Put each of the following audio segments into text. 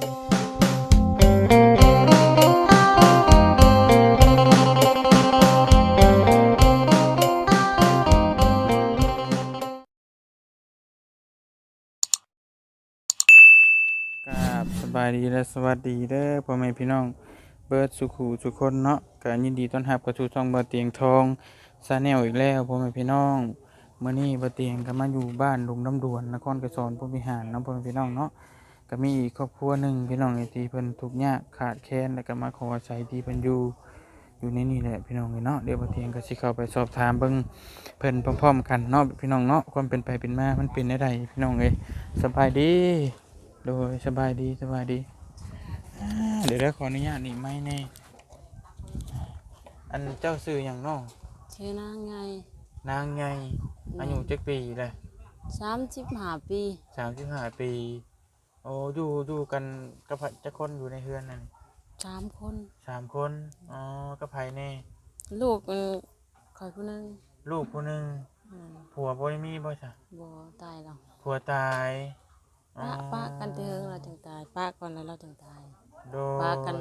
กับสบายดีและสวัสดีเด้อพ่อแม่พี่น้องเบิร์ดสุขูทุกคนเนาะก็ยินดีต้อนรับกระทูช่องเบ่เตียงทองซาแนลอีกแล้วพ่อแม่พี่น้องเมื้อนี้เบ่เตียงก็มาอยู่บ้านลุงน้ำดวนนครกระสอนผู้พิหารเนาะพ่อแม่พี่น้องเนาะ ก็มีอีกครอบครัวหนึงพี่น้องไอ้ที่เพิ่นทุกข์ยากขาดแคลนแล้วก็มาขออาศัยที่เพิ่นอยู่อยู่ในนี่แหละพี่น้องเอ้ยเนาะเดี๋ยวบ่เตียงก็สิเข้าไปสอบถามเบิ่งเพิ่นพร้อมๆกันเนาะพี่น้องเนาะความเป็นไปเป็นมามันเป็นได้ใดพี่น้องเอ้ยสบายดี โดยสบายดีสบายดีอ่าเดี๋ยวได้ขออนุญาตนี่ไม่แน่อันเจ้าซื้ออย่างน้องชื่อนางไงนางไงอายุจักปีเลยสามสิบห้าปีสามสิบห้าปีโอ้อยู่อยู่กันกับไผจักคนอยู่ในเฮือนนั่นสามคนสามคนอ๋อกับไผแน่ลูกเป็นคอยผู้หนึงลูกผู้หนึ่งอืมผัวบ่ได้มีบ่จ้ะบ่ตายแล้วผัวตายอ๋อป้าป้ากันเถิงเราจึงตายป้าก่อนแล้วเราจึงตาย โดยปากัน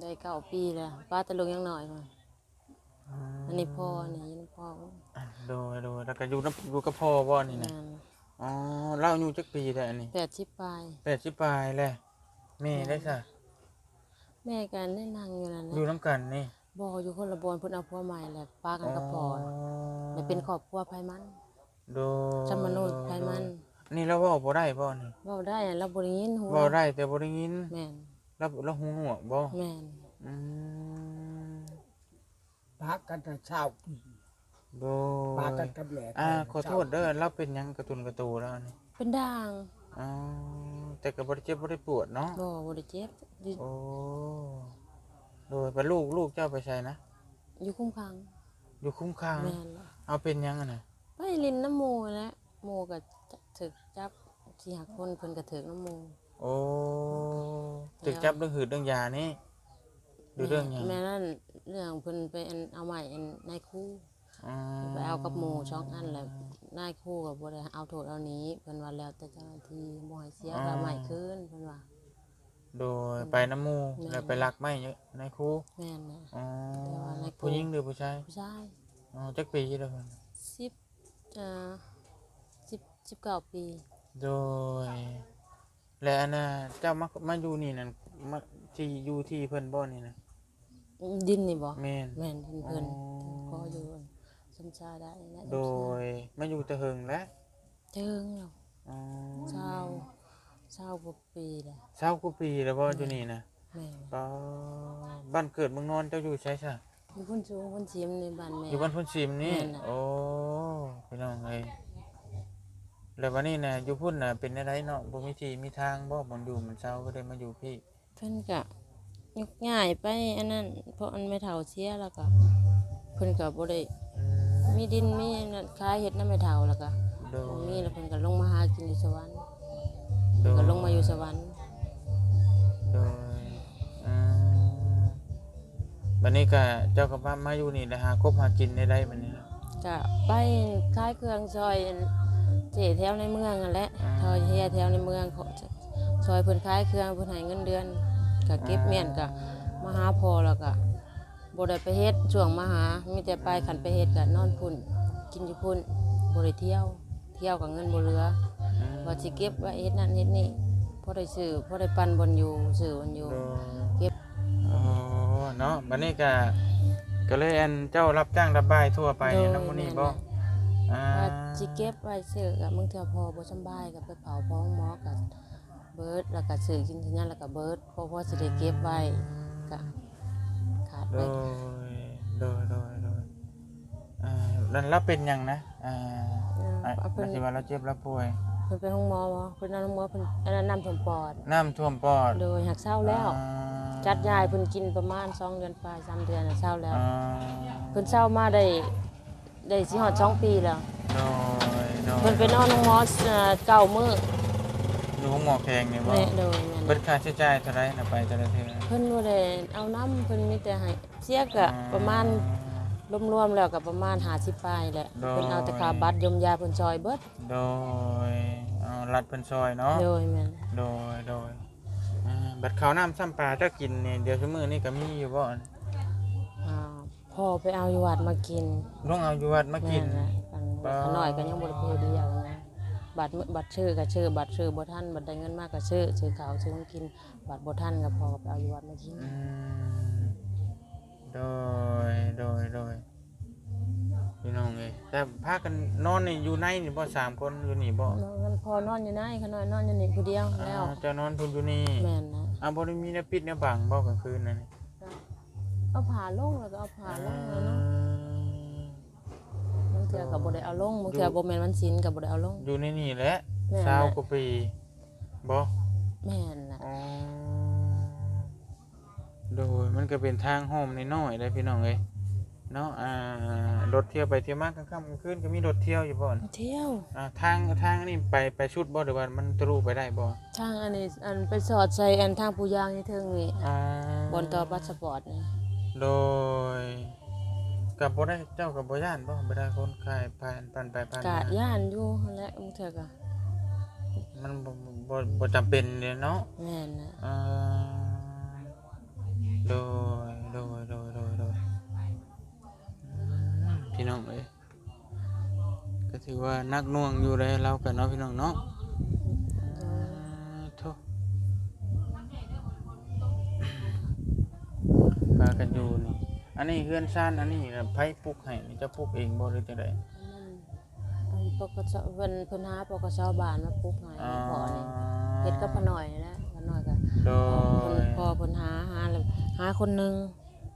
ได้เก้าปีแล้วป้าแตะลุงยังหน่อยมาอืมอันนี้พ่อนี่นี่พ่อโดยโดยแล้วก็อยู่น้ำอยู่กับพ่อบ่นี่นะงาน อ๋อเล่าอายุจักปีแต่อันนี้แปดสิบปลาย แปดสิบปลายแหละแม่ได้ค่ะแม่กันได้นั่งอยู่นั่นแหอยู่ละน้ำกันนี่บ่อยู่คนละบอนเพิ่นเอาผัวใหม่แหละป้ากันกับพ่อแต่เป็นครอบครัวไผมันโดยจำมนุษย์ไผมันนี่เราเว่าบ่ได้บ่นี่เว้าได้เราบ่ได้ยินหัวเว้าได้แต่บ่ได้ยินแม่นเราเราหูหนวกบ่แม่นอืมพักกันแต่เช้าปี โดพากันยกับแหลกอ่าขอโทษเด้อเราเป็นหยังกระตุนกระตูแล้วนี่เป็นด่างอ๋อแต่ก็บ่ได้เจ็บบ่ได้ปวดเนาะบ่บ่ได้เจ็บอยู่โอ้โดยไปลูกลูกเจ้าไปใส่นะอยู่คุ้มครังอยู่คุ้มข้างแม่นล่ะเอาเป็นหยังอะน่ะไปลินน้ำหมูแหล้วหมูก็ถึกจับที่หักคนเพิ่นก็ถึกน้ำหมูโอ้ตึกจับเรื่องหืดเรื่องยานี่หรือเรื่องหยังแม่นั่นเรื่องเพิ่นไปอันเอาใหม่อันนายคู่อ๋อ ไปเอากับหมูช่องอันแหละนายคู่ก็บ่ได้เอาโทษเอาหนี้เพิ่นว่าแล้วแต่เจ้าหน้าที่บ่ให้เสียก็เอาใหม่คืนเพิ่นว่า โดยไปน้ำหมูแม่แล้วไปลักไม้เยอะในครูแม่นน่ะอ๋อแต่ว่าในครู ผู้หญิงหรือผู้ชายผู้ชายอ๋อจักปีแล้วเพิ่น10อ่า10 19ปีโดย และอันน่ะเจ้ามามาอยู่นี่นั่นมาที่อยู่ที่เพิ่นบ่นี่นะดินนี่บ่แม่นแม่นเพิ่นเพิ่นอ๋อขออยู่ สมชายได้นะโดยมาอยู่แตะเหิงแล้วเทิงแล้วอ๋อเศร้าเศร้ากว่าปีแล้วเศร้ากว่าปีแล้วบ่อยู่นี่นะแม่ก็บ้านเกิดเมืองนอนเจ้าอยู่ใช่ซะอยู่พุ่นสูงพุ่นเสียมในบ้านแม่ อยู่บ้านพุ่นซิมนี่แม่นน่ะ โอ้พี่น้องเอ้ยแล้ววันนี้น่ะอยู่พุ่นน่ะเป็นอะไรเนาะบ่มีที่มีทางบ่บ่อยู่มันเช้าก็ได้มาอยู่พี่ เพิ่นก็ยกง่ายไปอันนั้นเพราะอันไม่เฒ่าเสียแล้วก็เพิ่นก็บ่ได้อื มมีดินมีอันนั้นขายเฮ็ดนำไม่เฒ่าแล้วก็โดบ่ยมีแล้วเพิ่นก็ลงมาหากินอยู่สวรรค์โดยก็ลงมาอยู่สวรรค์โดยอ่าบัดนี้ก็เจ้าก็มามาอยู่นี่นะหาคบหากินได้ได้บัดนี้นะก็ไปขายเครื่องซอยเจแถวในเมืองนั่นแหละซอยเฮียแถวในเมืองเขาซอยเพิ่นขายเครื่องเพิ่นให้เงินเดือนก็เก็บเมียนก็มาหาพ่อแล้วก็ บ่ได้ไปเฮ็ดช่วงมาหามีแต่ไปขันไปเฮ็ดก็นอนพุ่น กินอยู่พุ่นบ่ได้เที่ยว เที่ยวกับเงินบ่เหลืออืมว่าสิเก็บไว้เฮ็ดนั่นเฮ็ดนี่พอได้ซื้อพอได้ปันบนอยู่ซื้อบนอยู่โดยเก็บอ๋อเนาะบัดนี้ก็ก็เลยอันเจ้ารับจ้างรับบายทั่วไปนำมื้อนี้บ่อ่าว่าสิเก็บไว้ซื้อกับมึงเทื่อพอบ่สำบายก็ไปเผาพ้องหมอกับเบิดแล้วก็ซื้อกินที่นั่นแล้วก็เบิดเพราะว่าสิได้เก็บไว้ก็ขา ดโดไปยโดยโดยโดยอ่าแล้วเราเป็นหยังนะอ่าเอออะเอาหเพิ่มานยถึงว่าเราเจ็บเราป่วย เพิ่นไปห้องหมอบ่เพิ่นนอนโรงหมอเพิ่นอันนั้นน้ำท่วมปอด น้ำท่วมปอดโดยหักเศร้าแล้ว อ่าจัดยายเพิ่นกินประมาณสองเดือนปลายสามเดือนน่ะเศร้าแล้ว อ่าเพิ่นเศร้ามาได้ได้สิฮอดสองปีแล้ว โดยโดยเพิ่นไปนอนโรงหมอเอ่อเก้ามื้ออยู่ห้อ งหมอแขงนี่บ่แม่โดยแม่นเบิดค่าใช้จ่ายเท่าไหร่น่ะไปแต่ละเทื่อเพิ่นบ่ได้เอาน้ำเพิ่นมีแต่ให้เสียก็ประมาณรวมๆแล้วก็ประมาณ50ปลายแหละเพิ่นเอาแต่ค่าบัตรยมยาเพิ่นซอยเบิดโดยเอารัดเพิ่นซอยเนาะ โดยแม่นโดยโดยอ่บัดข้าวน้ำซ้ำปลาเจ้ากินเนี่ยเดี๋ยวชั่วมือนี่ก็มีอยู่บ่อ่าพ่อไปเอาอยู่วัดมากินลงเอาอยู่วัดมากิน แม่ะกันบ้าขน้อยก็ยังบ่ได้เพเดียวนะ บัตรบัตรชื่อก็ชื่อ บัตรชื่อบ่ทันบัตรได้เงินมากก็ชื่อชื่อข้าวชื่อของกินบัตรบ่ทันก็พอไปเอาอยู่วัดมากินอืมโดยโดยโดยพี่น้องเอ้ยแต่พากันนอนนี่อยู่ในนี่บ่สามคนอยู่นี่บ่นอนพอนอนอยู่ไหนขน้อยนอนอยู่นี่ผู้เดียวแล้วอ่าเจะนอนพุ่นอยู่นี่แม่นนะอ่าบ่ได้มีแนวปิดแนวบังบ่กลางคืนนั่นนี่เอาผ้าลงแล้วก็เอาผ้าลงแล้วเนาะบางเทื่อก็บ่ได้เอาลงบางเทื่อบ่แม่นวันศีลก็บ่ได้เอาลง อยู่ในนี่แหละแม่นชาวแหละกว่าปีบ่แม่นน่ะอ๋อโดยมันก็เป็นทางห้อมน้อยๆได้พี่น้องเอ้ยเนาะอ่ารถเที่ยวไปเที่ยวมากลางค่ำกลางคืนก็มีรถเที่ยวอยู่บ่อนเที่ยว อ่าทางทางนี่ไปไปชุดบ่หรือว่ามันทะลุไปได้บ่ทางอันนี้อันไปสอดใส่อันทางปูยางนี่เทิงนี่อ่าบนต่อพาสปอร์ตนี่โดย กับบ่ได้เจ้ากับบ่ย่านบ่บ่ได้คนขายผ่านผ่านไปผ่านกะมาย่านอยู่นั่นแหละบางเทื่อก็มันบ่บ่บ่จำเป็นเลยเนาะแม่นน่ะอ่าโดยโดยโดยโดยโดยอืมพี่น้องเอ้ยก็ถือว่านักหน่วงอยู่เลยเรากันเนาะพี่น้องเนาะ อันนี้เฮือนซ่านอันนี้น่ะไผปลูกให้นี่เจะปลูกเองบ่หรือจังไดอันปกสเพิ่นเพิ่นหาปกสบ้านมาปลูกให้อ๋อ พ่อนี่เฮ็ดกับพ่อน้อยนี่แหละพ่อน้อยก็โดเพิ่ยนพ่อเพิ่นหาหาแล้วหาคนหนึง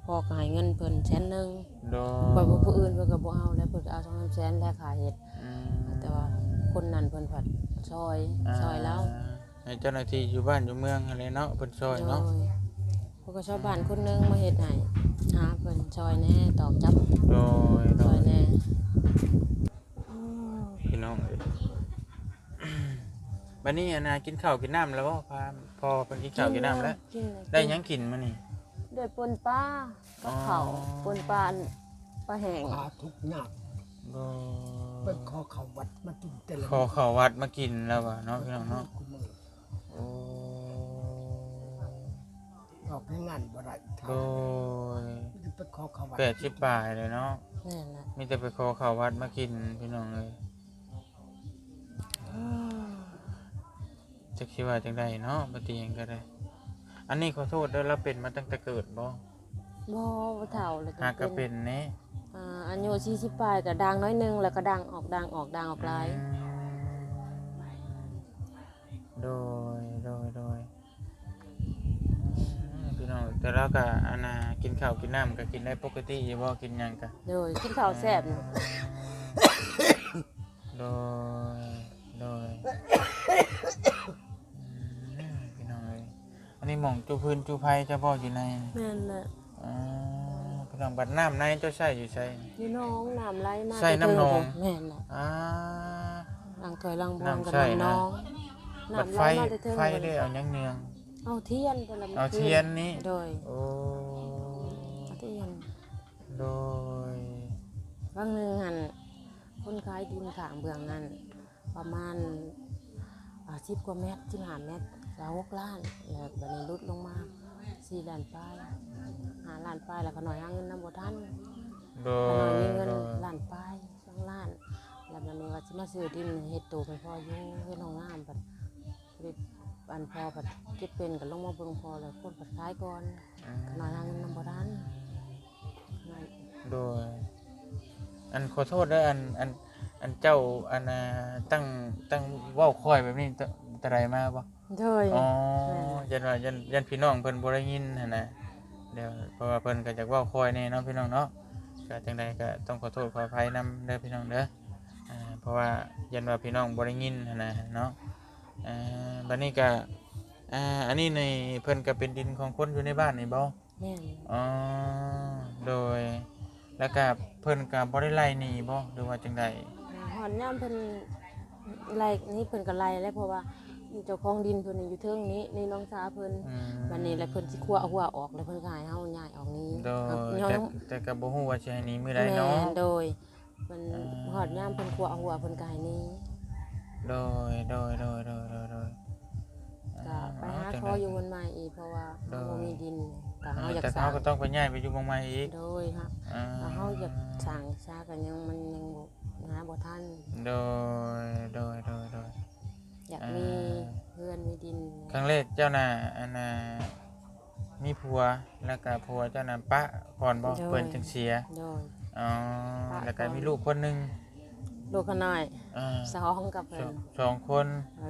พ่อก็ให้เงินเพิ่นแสนหนึงโดบ่บ่ผู้อื่นเพิ่นก็บ่เอาแล้วเพิ่นก็เอา2แสนแล้วค่าเฮ็ดอืมแต่ว่าคนนั้นเพิ่นผัดซอยซอยแล้ว ให้เจ้าหน้าที่อยู่บ้านอยู่เมืองอะไรเนาะเพิ่นซอยเนาะ โดยพวกก็ชาวบ้านคนหนึงมาเฮ็ดให้ หาเพิ่นซอยแหน่ตอกจับโดยโดซอยยแหน่พี่น้องเอ้ยบัดนี้อันน่ะกินข้าวกินน้ำแล้วบ่พาพอเพิ่นกินข้าวกินน้ำแล้ว กินเลยได้หยังกินมื้อนี้ ได้ปนปลากับข้าวอ๋อ ปนปลาอันปลาแห้งพาทุกหนักโดเป็ยนขอเขาวัดมากินแต่ละขอเข้าวัดมากินแล้วว่ะเนาะพี่น้องเนาะกูมือโอ้ ออกให้งานบ่ได้ทโดยำไปขอเขาวัด80บาทเลยเนาะนั่นแหละมีแต่ไปขอเข้าวัดมากินพี่น้องเอ้ยจักสิว่าจังไดเนาะบ่ตีหยังก็ได้ อันนี้ขอโทษเด้อเราเป็นมาตั้งแต่เกิดบ่บ่บ่เฒ่าเลยหากก็เป็นแน่อ่าอายุ40ปลายก็ดังน้อยหนึงแล้วก็ดังออกดังออกดังออกหลาย อืมโดย แต่เราก็อันน่ะกินข้าวกินน้ำก็กินได้ปกติอยู่บ่กินหยังก็โดยกินข้าวแซ่บนี่โดยโดยอืมพี่น้องเอ้ยอันนี้หม่องจูพื้นจูไผเจ้าบ่อยู่ในแม่นแหละอ๋อพี่น้องบัดน้ำในเจ้าใช้อยู่ใช้ อยู่น้องน้ำไหลมาใส่น้ำนอง แม่นน่ะอ่า ล้างถ้วยล้างบวงน้ำกับใส่น้ำนะ น้องบัดน้ำไฟไหลมาแต่เทิงไฟได้เอาหยังเนือง เอาเทียนไปละเอาเทียนนี่โดยโอ้เอาเทียนโดยบางหนึงหันคนขายดินข้างเบื้องนั้นประมาณอ่า10กว่าเมตร15เมตรแล้ว6ล้านแล้วบัดนี้ลดลงมา4ล้านปลาย5ล้านปลายแล้วก็น้อยหาเงินนำบ่ทันโดก็น้อยยมีเงินโดยล้านปลาย2ล้านแล้วบัดนี้ว่าสิมาซื้อดินเฮ็ดโตไปพออยู่เฮ็ดห้องน้ำบัดพ อดีอันพอบัดเก็บเป็นก็ลงมาเบิ่งพอแล้วคนบัดขายก่อนอืก็มน้อยหาเงินนำบ่ทันน้อยโดย อันขอโทษเด้ออันอันอันเจ้าอันน่ะตั้งตั้งเว้าคอยแบบนี้ตะตะไรมาบ่โดยอ๋อยันว่ายันยันพี่น้องเพิ่นบ่ได้ยินหั่นน่ะเดี๋ยวเพราะว่าเพิ่นก็อยากเว้าคอยแน่เนาะพี่น้องเนาะก็จังใดก็ต้องขอโทษขออภัยนํเด้อพี่น้องเด้ออ่าเพราะว่ายันว่าพี่น้องบ่ได้ยินหั่นน่ะเนาะ อ่าบัดนี้ก็อ่าอันนี้ในเพิ่นก็เป็นดินของคนอยู่ในบ้านนี่บ่แม่นอ๋อโดย แล้วก็เพิ่นก็บ่ได้ไล่หนีบ่หรือว่าจังไดหอนยามเพิ่นไล่นี่เพิ่นก็ไล่แล้วเพราะว่าเจ้าของดินเพิ่นนี่อยู่เทิงนี้นี่น้องสาวเพิ่นอืมบัดนี้แล้วเพิ่นสิคั่วเอาหัวออกแล้วเพิ่นก็ให้เฮาย้ายออกนี้โดยครับแต่ยังแต่ก็บ่ฮู้ว่าสิให้หนีมื้อใดแม่เนาะ นโดย มันอ่า หอดยามเพิ่นคั่วเอาหัวเพิ่นก็ให้หนี้ โดยโดยโดยโดยโดยโดยก็ก็ไปหาจังขใดออยู่บนใหม่อีกเพราะว่าโดยเรามีดินก็อ่าเฮาอยากแต่สร้าเขางก็ต้องไปย้ายไปอยู่เมืองใหม่อีกโดยครับอ่าถ้าเฮาอยากสร้างช้ากันยังมันยังบ่หาบ่ทันโดยโดยโดยโดย อยากอ่ามีมีเพื่อนมีดินครั้งแรกเจ้าน่ะอันน่ะมีผัวแล้วก็ผัวเจ้าน่ะปะก่อนบ่เพิ่นจังเสียโดยอ๋อปะแล้วก็ก่อนมีลูกคนหนึง ลูกเขาน้อยอ่าสองกับสเพิ่องนสองคน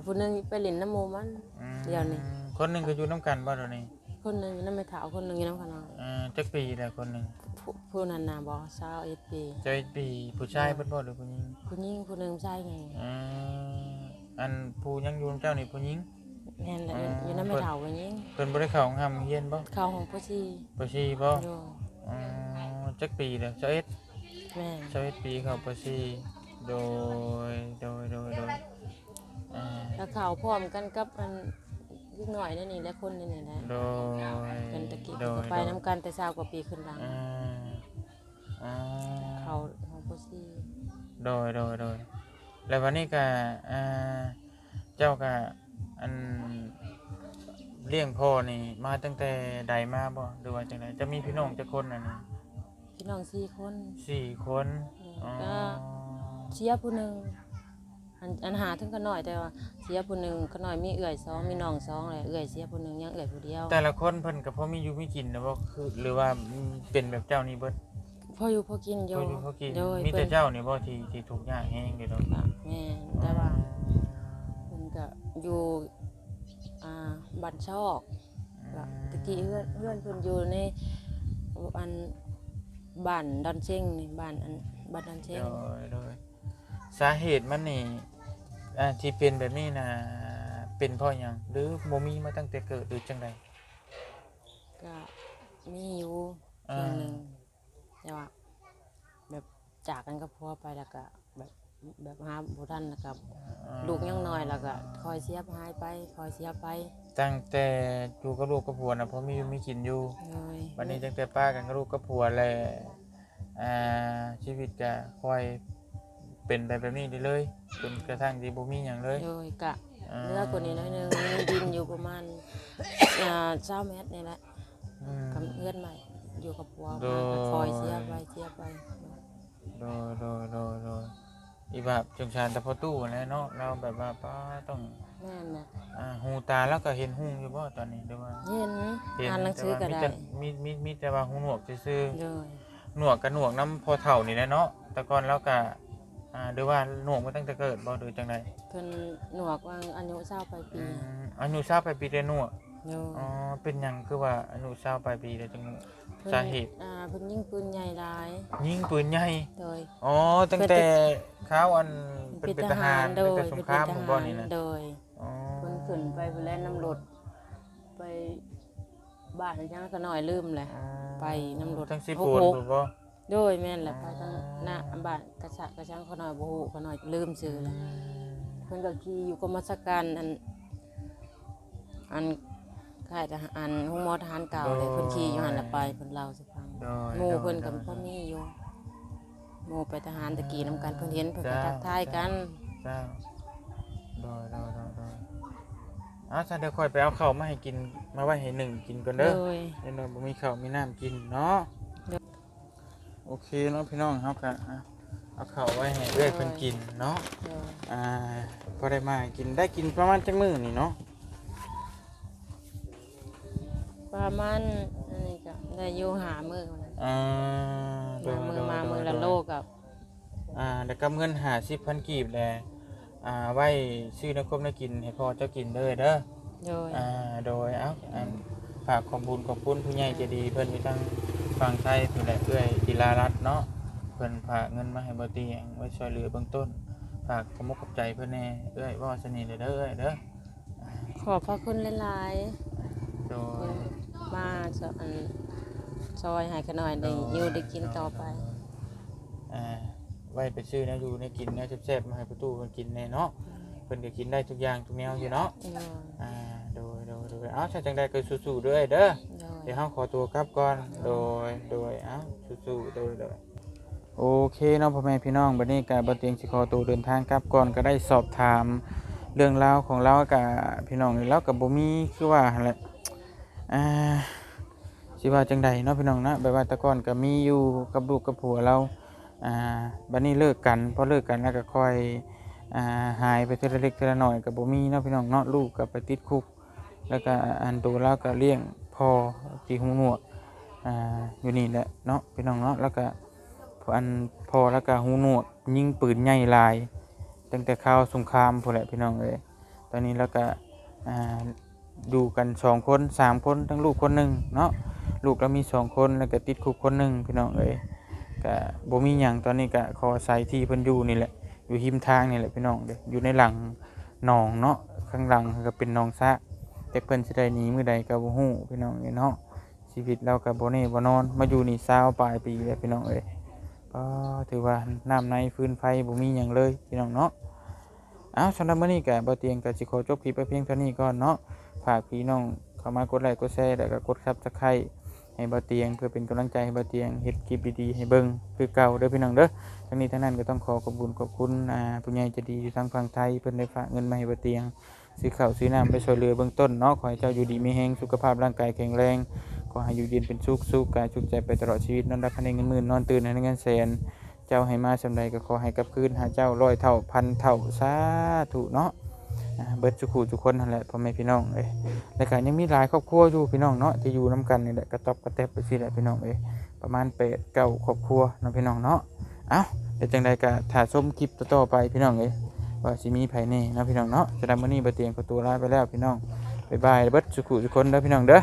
ผู้หนึงไปเล่นน้ำหมู่มัน อืมเดี๋ยวนี้ คนหนึงก็อยู่นํกันบ่เดี๋ยวนี้คนหนึงอยู่น้ำไม่เฒ่าคนหนึงอยู่น้ำเขาน้อยอ่าจักปีแล้วคนหนึงผู้ผู้นั้นน่ะบ่21ปีเจ้าปีผู้ชายเพิ่นบ่หรือผู้หญิงผู้หญิงผู้หนึงชายไงอ่าอันผู้ยังอยู่นำเจ้านี่ผู้หญิง แม่นแหละอ่าอยู่น้ำไม่เฒ่ากันยิงเพิ่นบ่ได้เข้าห้องห้ามเฮียนบ่เข้าของผู้ชีบ่ชีบ่โดยอ๋อจักปีแล้ว21แม่น21ปีเข้าบ่ชี โดย โดย โดย โดยอ่าแล้วเข้าพร้อมกันกับอันลูกน้อยนั่นนี่และคนนี่นี่แหละโดยกันตะกี้โดก็ยไปน้ำกันแต่เช้ากว่าปีขึ้นหลัง อ่าอ่าเขาของผู้ชีโดย โดย โดย แล้ววันนี้ก็อ่าเจ้าก็อันเลี้ยงพ่อนี่มาตั้งแต่ใดมาบ่หรือว่าจังไดจะมีพี่น้องจักคนน่ะนี่พี่น้องสี่คน สี่คนอ๋อ ก็ เชียผู้หนึ่งอันอันหาถึงก็น้อยแต่ว่าเชียผู้หนึ่งก็น้อยมีเอื่อยสองมีน้องสองเลยเอื่อยเชียผู้หนึ่งยังเอื่อยผู้เดียวแต่ละคนเพิ่นก็พอมีอยู่มีกินนะบ่คือหรือว่าเป็นแบบเจ้านี่เบิดพออยู่พอกินโยพออยู่พอกินโดยมีแต่เพิ่นเจ้านี่บ่ที่ที่ทุกข์ยากแฮงอยู่ดอกก็แม่นแต่ว่าเพิ่นก็อยู่อ่าบ้านชอกก็ตะกี้เพื่อนเพื่อนเพิ่นอยู่ในอันบ้านดอนเชงนี่บ้านอันบ้านดอนเชง โดยโดย สาเหตุมันนี่อ่าที่เป็นแบบนี้น่ะเป็นเพราะหยังหรือบ่มีมาตั้งแต่เกิดหรือจังไดก็มีอยู่ช่วงหนึ่งแต่ว่าแบบจากกันกับพ่อไปแล้วก็แบบแบบหาบุทันแล้วก็ลูกยังน้อยแล้วก็คอยเสียบหายไปคอยเสียไป ตั้งแต่อยู่กับลูกกับผัวน่ะเพราะมีอยู่มีกินอยู่เลยวันนี้ตั้งแต่ป้ากันกับลูกกับผัวแลวอ่าชีวิตก็ค่อย เป็นไปแบบนี้ได้เลยจนกระทั่งที่บ่มีหยังเลยเลยกะาเลือกคนนี้น้อยหนึงมีดินอยู่ประมาณอ่าเช้าเมตรนี่แหละอืมกับเพื่อนใหม่ อยู่กับผัวโดมายก็คอยเสียไปเสียไปโดยโดยโดยโดยอีแบบจงชานแต่พอตู้แหล้วเนาะเราแบบว่าป้าต้องแม่นน่ะอ่าหูตาแล้วก็เห็นหุ่งอยู่บ่ตอนนี้หรือว่าเห็นเห็อ่านหนังสือก็แต่ได้ว่ามีแต่มีมีมีแต่ว่าหูหนวกซื่อเลยๆหนวกกับหนวกน้ำพอเท่านี่แหละเนาะ แต่ก่อนแล้วก็ อ่าหรือว่าหนวกมาตั้งแต่เกิดบ่หรือจังไดเพิ่นหนวกวางอายุเช้าไปปีอืมอายุทราบไปปีเดียวหนวกเลยอ๋อเป็นหยังคือว่าอนุสาวไปลายปีแล้วจังเพิ่นสาเหตุ อ่าเพิ่นยิงปืนใหญ่หลายยิงปืนใหญ่ โดย อ๋อ ตั้งแต่ข้าวอันเป็นเป็นเป็นททหาหารรโดตั้งยแต่สงครามหมู่บ้านนี่นะโดยอ๋อเพิ่นขึ้นไปเพิ่นแล่นน้ำรถไปบ้านยังก็น้อยลืมแหละ ไปน้ำรถทั้งสิบหกปูนหกถูกบ่ โดยแม่นแหละไปทางหน้าบ้านกระชะกระชังเขาน้อยบ่ฮู้เขาน้อยลืมชื่อแล้วเพิ่นก็ขี่อยู่กรมราชการอันอันค่ายทหารอันห้องมอทหารเก่าเลยเพิ่นขี่อยู่หั่นละไปเพิ่นเล่าสิฟังโดยหมู่เพิ่นโดก็ยบ่มีอยู่หมู่ไปทหารตะกี้นํกันเพิ่นเห็นเพิ่นก็จ้าทักทายกันเจ้าโดยโดยโดยโดยอ้าวถ้าเดี๋ยวค่อยไปเอาข้าวมาให้กินมาไว้ให้หนึ่งกินก่อนโดเด้อยเดี๋ยวเราบ่มีข้าวมีน้ำกินเนาะเด้อ โอเคเนาะพี่น้องครับก็อะเอาข้าวไว้ให้เรื่อยเพิ่นกินเนาะโดยอ่าพอได้มากินได้กินประมาณจักมื้อนี่เนาะประมาณอันนี้ก็ได้อยู่หามื้อนั่นแหละอ่ามามือมามือละโลกับอ่าแล้วก็เงินหาสิบพันกีบแหละอ่าไว้ซื้อน้ำคมน้ำกินให้พ่อเจ้ากินเด้อเด้อโดยอ่าโดยเอ้าอันฝากขอบคุญขอบคุณผู้ใหญ่ใจดีเพิ่นมีทั้ง ฝั่งไทยเพิ่นแหละเอื้อยจิรารัตน์เนาะเพิ่นฝากเงินมาให้บ่เตียงไว้ช่วยเหลือเบื้องต้นฝากขอบมุกขอบใจเพิ่นแน่เอื้อยเว่าสนิทเด้อเอ้อยเด้อขอบพระคุณหลายโดๆยมาสอันซอยให้กันหน่อยได้อยู่ได้กินต่อไป อ่าไว้ไปซื้อแนวอยู่ในกินแนวแซ่บๆมาให้ประตูเพิ่นกินแน่เนาะ เพิ่นก็กินได้ทุกอย่างทุกแนวอยู่เนาะโดยอ่าโดยโดยโดยเอ้าถ้าจังใดก็สู้ๆด้วยเด้อโดย เดี๋ยวเฮาขอตัวกลับก่อนโดยโดยเอ้าสู้ๆโดยโดยโอเคเนาะพ่อแม่พี่น้องบัดนี้ก็บ่เตียงสิขอตัวเดินทางกลับก่อนก็ได้สอบถาม เรื่องราวของเรากับพี่น้องนี่เรากับบ่มีคือว่าหั่นแหละอ่าสิว่าจังใดเนาะพี่น้องนะแบบว่าแต่ก่อนก็มีอยู่กับลูกกับผัวเราอ่าบัดนี้เลิกกันพอเลิกกันแล้วก็ค่อยอ่า หายไปเทีละเล็กเทีละน้อยก็บ่มีเนาะพี่น้องเนาะลูกก็ไปติดคุก แล้วก็อันตัวเราก็เลี้ยงพอที่หูหนวกอ่าอยู่นี่แหละเนาะพี่น้องเนาะแล้วก็อันพอแล้วก็หูหนวกยิงปืนใหญ่ลาย ตั้งแต่ข้าวสงครามพอแหละพี่น้องเอ้ยตอนนี้แล้วก็อ่าดูกันสองคนสามคนทั้งลูกคนหนึ่งเนาะลูกเรามีสองคนแล้วก็ติดคุกคนหนึ่งพี่น้องเอ้ยก็บ่มีหยังตอนนี้ก็ขออาศัยที่เพิ่นอยู่นี่แหละ อยู่หิมทางนี่แหละพี่น้องเด้ออยู่ในหลังหนองเนาะข้างหลังก็เป็นหนองซะแต่เพิ่นสิได้หนีมื้อใดก็บ่ฮู้พี่น้องเอ้ยเนาะชีวิตเราก็บ่แน่บ่นอน มาอยู่นี่20ปลายปีแล้วพี่น้องเอ้ยก็ถือว่าน้ำในฟืนไฟบ่มีหยังเลยพี่น้องเนาะอ้าวสำหรับมื้อนี้ก็บ่เตียงก็สิขอจบคลิปไปเพียงเท่านี้ก่อนเนาะฝากพี่น้องเข้ามากดไลค์กดแชร์แล้วก็กด Subscribe ให้บ่เตียง เพื่อเป็นกำลังใจให้บ่เตียงเฮ็ดคลิปดีๆให้เบิ่งคือเก่าเด้อพี่น้องเด้อทั้งนี้ทั้งนั้นก็ต้องขอขอบคุณขอบคุณอ่าผู้ใหญ่ใจดีอยู่ทางฝั่งไทยเพิ่นได้ฝากเงินมาให้บ่เตียงซื้อข้าวซื้อน้ำไปช่วยเหลือเบื้องต้นเนาะขอให้เจ้าอยู่ดีมีแรงสุขภาพร่างกายแข็งแรงขอให้อยู่เย็นเป็นสุขสุขกายสุขใจไปตลอดชีวิตนอนรับภายในเงินหมื่นนอนตื่นในเงินแสนเจ้าให้มาสำใดก็ขอให้กลับคืนหาเจ้าร้อยเท่าพันเท่าสาธุเนาะ เบิดจุกูจุกคนนั่นแหละพ่อแม่พี่น้องเอ้ยแล้วก็ยังมีหลายครอบครัวอยู่พี่น้องเนาะที่อยู่น้กันนี่แหละกระตอบกระแตบไปสิแหละพี่น้องเอ้ยประมาณแปดเก้าครอบครัวน้องพี่น้องเนาะเอ้าเดี๋ยวจังใดก็ถ่ายชมคลิปต่อไปพี่น้องเอ้ยว่าสิมีไผแน่นะพี่น้องเนาะจะได้มื้อนี้บ่เตียงก็ตัวลาไปแล้วพี่น้องบ๊ายบายเบิดจุกูจุกคนเด้อพี่น้องเด้อ